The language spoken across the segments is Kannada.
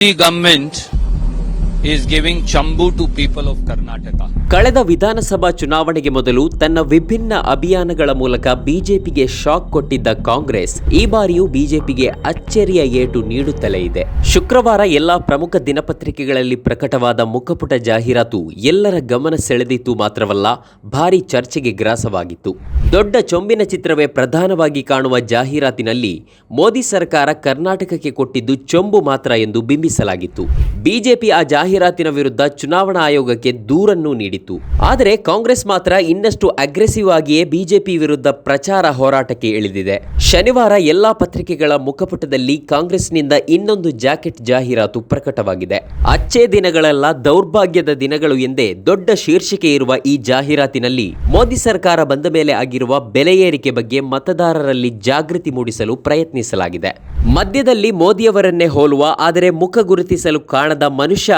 government is giving chambu to people of Karnataka ಕಳೆದ ವಿಧಾನಸಭಾ ಚುನಾವಣೆಗೆ ಮೊದಲು ತನ್ನ ವಿಭಿನ್ನ ಅಭಿಯಾನಗಳ ಮೂಲಕ ಬಿಜೆಪಿಗೆ ಶಾಕ್ ಕೊಟ್ಟಿದ್ದ ಕಾಂಗ್ರೆಸ್ ಈ ಬಾರಿಯೂ ಬಿಜೆಪಿಗೆ ಅಚ್ಚರಿಯ ಏಟು ನೀಡುತ್ತಲೇ ಇದೆ. ಶುಕ್ರವಾರ ಎಲ್ಲಾ ಪ್ರಮುಖ ದಿನಪತ್ರಿಕೆಗಳಲ್ಲಿ ಪ್ರಕಟವಾದ ಮುಖಪುಟ ಜಾಹೀರಾತು ಎಲ್ಲರ ಗಮನ ಸೆಳೆದಿತ್ತು ಮಾತ್ರವಲ್ಲ, ಭಾರಿ ಚರ್ಚೆಗೆ ಗ್ರಾಸವಾಗಿತ್ತು. ದೊಡ್ಡ ಚೊಂಬಿನ ಚಿತ್ರವೇ ಪ್ರಧಾನವಾಗಿ ಕಾಣುವ ಜಾಹೀರಾತಿನಲ್ಲಿ ಮೋದಿ ಸರ್ಕಾರ ಕರ್ನಾಟಕಕ್ಕೆ ಕೊಟ್ಟಿದ್ದು ಚೊಂಬು ಮಾತ್ರ ಎಂದು ಬಿಂಬಿಸಲಾಗಿತ್ತು. ಬಿಜೆಪಿ ಆ ಜಾಹೀರಾತಿನ ವಿರುದ್ಧ ಚುನಾವಣಾ ಆಯೋಗಕ್ಕೆ ದೂರನ್ನು ನೀಡಿತು ಆದರೆ ಕಾಂಗ್ರೆಸ್ ಮಾತ್ರ ಇನ್ನಷ್ಟು ಅಗ್ರೆಸಿವ್ ಆಗಿಯೇ ಬಿಜೆಪಿ ವಿರುದ್ಧ ಪ್ರಚಾರ ಹೋರಾಟಕ್ಕೆ ಇಳಿದಿದೆ. ಶನಿವಾರ ಎಲ್ಲಾ ಪತ್ರಿಕೆಗಳ ಮುಖಪುಟದಲ್ಲಿ ಕಾಂಗ್ರೆಸ್ನಿಂದ ಇನ್ನೊಂದು ಜಾಕೆಟ್ ಜಾಹೀರಾತು ಪ್ರಕಟವಾಗಿದೆ. ಅಚ್ಚೇ ದಿನಗಳೆಲ್ಲ, ದೌರ್ಭಾಗ್ಯದ ದಿನಗಳು ಎಂದೇ ದೊಡ್ಡ ಶೀರ್ಷಿಕೆ ಇರುವ ಈ ಜಾಹೀರಾತಿನಲ್ಲಿ ಮೋದಿ ಸರ್ಕಾರ ಬಂದ ಮೇಲೆ ಆಗಿರುವ ಬೆಲೆ ಏರಿಕೆ ಬಗ್ಗೆ ಮತದಾರರಲ್ಲಿ ಜಾಗೃತಿ ಮೂಡಿಸಲು ಪ್ರಯತ್ನಿಸಲಾಗಿದೆ. ಮಧ್ಯದಲ್ಲಿ ಮೋದಿಯವರನ್ನೇ ಹೋಲುವ, ಆದರೆ ಮುಖ ಗುರುತಿಸಲು ಕಾಣದ ಮನುಷ್ಯ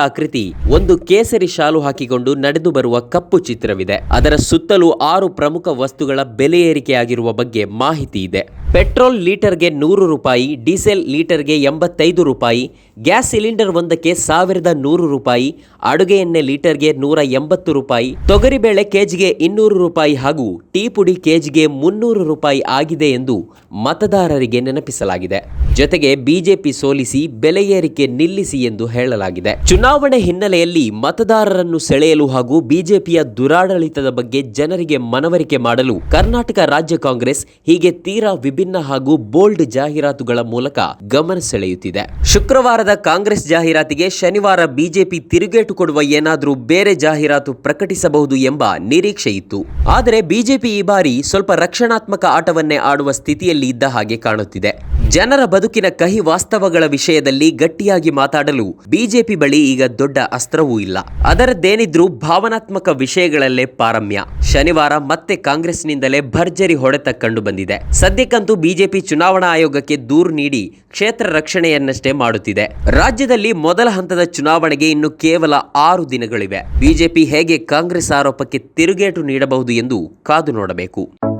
ಒಂದು ಕೇಸರಿ ಶಾಲು ಹಾಕಿಕೊಂಡು ನಡೆದು ಬರುವ ಕಪ್ಪು ಚಿತ್ರವಿದೆ. ಅದರ ಸುತ್ತಲೂ ಆರು ಪ್ರಮುಖ ವಸ್ತುಗಳ ಬೆಲೆ ಏರಿಕೆಯಾಗಿರುವ ಬಗ್ಗೆ ಮಾಹಿತಿ ಇದೆ. ಪೆಟ್ರೋಲ್ ಲೀಟರ್ಗೆ ನೂರು ರೂಪಾಯಿ, ಡೀಸೆಲ್ ಲೀಟರ್ಗೆ ಎಂಬತ್ತೈದು ರೂಪಾಯಿ, ಗ್ಯಾಸ್ ಸಿಲಿಂಡರ್ ಒಂದಕ್ಕೆ ಸಾವಿರದ ನೂರು ರೂಪಾಯಿ, ಅಡುಗೆ ಎಣ್ಣೆ ಲೀಟರ್ಗೆ ನೂರ ಎಂಬತ್ತು ರೂಪಾಯಿ ತೊಗರಿಬೇಳೆ ಕೆಜಿಗೆ ಇನ್ನೂರು ರೂಪಾಯಿ ಹಾಗೂ ಟೀ ಪುಡಿ ಕೆಜಿಗೆ ಮುನ್ನೂರು ರೂಪಾಯಿ ಆಗಿದೆ ಎಂದು ಮತದಾರರಿಗೆ ನೆನಪಿಸಲಾಗಿದೆ. ಜೊತೆಗೆ ಬಿಜೆಪಿ ಸೋಲಿಸಿ, ಬೆಲೆ ಏರಿಕೆ ನಿಲ್ಲಿಸಿ ಎಂದು ಹೇಳಲಾಗಿದೆ. ಚುನಾವಣೆ ಹಿನ್ನೆಲೆಯಲ್ಲಿ ಮತದಾರರನ್ನು ಸೆಳೆಯಲು ಹಾಗೂ ಬಿಜೆಪಿಯ ದುರಾಡಳಿತದ ಬಗ್ಗೆ ಜನರಿಗೆ ಮನವರಿಕೆ ಮಾಡಲು ಕರ್ನಾಟಕ ರಾಜ್ಯ ಕಾಂಗ್ರೆಸ್ ಹೀಗೆ ತೀರಾ ವಿಭಿನ್ನ ಹಾಗೂ ಬೋಲ್ಡ್ ಜಾಹೀರಾತುಗಳ ಮೂಲಕ ಗಮನ ಸೆಳೆಯುತ್ತಿದೆ. ಶುಕ್ರವಾರದ ಕಾಂಗ್ರೆಸ್ ಜಾಹೀರಾತಿಗೆ ಶನಿವಾರ ಬಿಜೆಪಿ ತಿರುಗೇಟು ಕೊಡುವ ಏನಾದರೂ ಬೇರೆ ಜಾಹೀರಾತು ಪ್ರಕಟಿಸಬಹುದು ಎಂಬ ನಿರೀಕ್ಷೆ ಇತ್ತು. ಆದರೆ ಬಿಜೆಪಿ ಈ ಬಾರಿ ಸ್ವಲ್ಪ ರಕ್ಷಣಾತ್ಮಕ ಆಟವನ್ನೇ ಆಡುವ ಸ್ಥಿತಿಯಲ್ಲಿ ಇದ್ದ ಹಾಗೆ ಕಾಣುತ್ತಿದೆ. ಜನರ ಬದುಕಿನ ಕಹಿ ವಾಸ್ತವಗಳ ವಿಷಯದಲ್ಲಿ ಗಟ್ಟಿಯಾಗಿ ಮಾತಾಡಲು ಬಿಜೆಪಿ ಬಳಿ ಈಗ ದೊಡ್ಡ ಅಸ್ತ್ರವೂ ಇಲ್ಲ. ಅದರದ್ದೇನಿದ್ರೂ ಭಾವನಾತ್ಮಕ ವಿಷಯಗಳಲ್ಲೇ ಪಾರಮ್ಯ. ಶನಿವಾರ ಮತ್ತೆ ಕಾಂಗ್ರೆಸ್ನಿಂದಲೇ ಭರ್ಜರಿ ಹೊಡೆತ ಕಂಡು ಬಂದಿದೆ ಸದ್ಯಕ್ಕಂತೂ ಬಿಜೆಪಿ ಚುನಾವಣಾ ಆಯೋಗಕ್ಕೆ ದೂರು ನೀಡಿ ಕ್ಷೇತ್ರ ರಕ್ಷಣೆಯನ್ನಷ್ಟೇ ಮಾಡುತ್ತಿದೆ. ರಾಜ್ಯದಲ್ಲಿ ಮೊದಲ ಹಂತದ ಚುನಾವಣೆಗೆ ಇನ್ನು ಕೇವಲ ಆರು ದಿನಗಳಿವೆ. ಬಿಜೆಪಿ ಹೇಗೆ ಕಾಂಗ್ರೆಸ್ ಆರೋಪಕ್ಕೆ ತಿರುಗೇಟು ನೀಡಬಹುದು ಎಂದು ಕಾದು ನೋಡಬೇಕು.